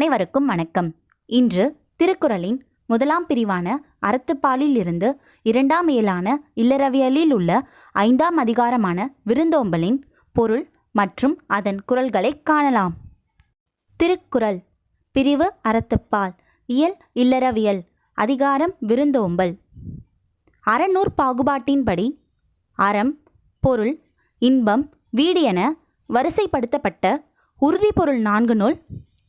அனைவருக்கும் வணக்கம். இன்று திருக்குறளின் முதலாம் பிரிவான அறத்துப்பாலில் இருந்து இரண்டாம் இயலான இல்லறவியலில் உள்ள ஐந்தாம் அதிகாரமான விருந்தோம்பலின் பொருள் மற்றும் அதன் குரல்களை காணலாம். திருக்குறள். பிரிவு அறத்துப்பால். இயல் இல்லறவியல். அதிகாரம் விருந்தோம்பல். அறநூற் பாகுபாட்டின்படி அறம் பொருள் இன்பம் வீடு என வரிசைப்படுத்தப்பட்ட உறுதிப்பொருள் நான்கு நூல்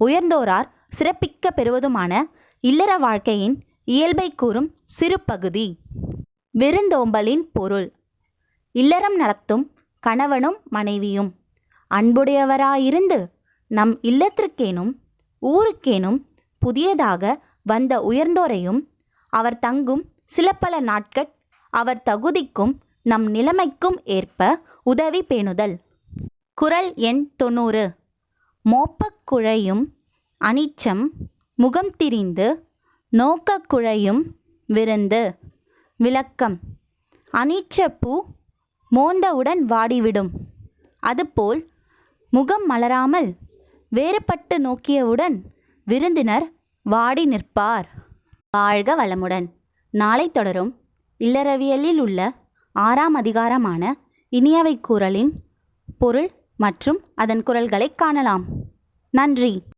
உயர்ந்தோரார் சிறப்பிக்க பெறுவதுமான இல்லற வாழ்க்கையின் இயல்பை கூறும் சிறு பகுதி. விருந்தோம்பலின் பொருள். இல்லறம் நடத்தும் கணவனும் மனைவியும். அன்புடையவராயிருந்து நம் இல்லத்திற்கேனும் ஊருக்கேனும் புதியதாக வந்த உயர்ந்தோரையும் அவர் தங்கும் சில பல நாட்கட் அவர் தகுதிக்கும் நம் நிலைமைக்கும் ஏற்ப உதவி பேணுதல். குரல் எண் தொண்ணூறு. மோப்பக்குழையும் அனிச்சம் முகம் திரிந்து நோக்கக்குழையும் விருந்து. விளக்கம். அனிச்சப்பூ மோந்தவுடன் வாடிவிடும். அதுபோல் முகம் மலராமல் வேறுபட்டு நோக்கியவுடன் விருந்தினர் வாடி நிற்பார். வாழ்க வளமுடன். நாளை தொடரும் இல்லறவியலில் உள்ள ஆறாம் அதிகாரமான இனியவை கூறலின் பொருள் மற்றும் அதன் குரல்களை காணலாம். நன்றி.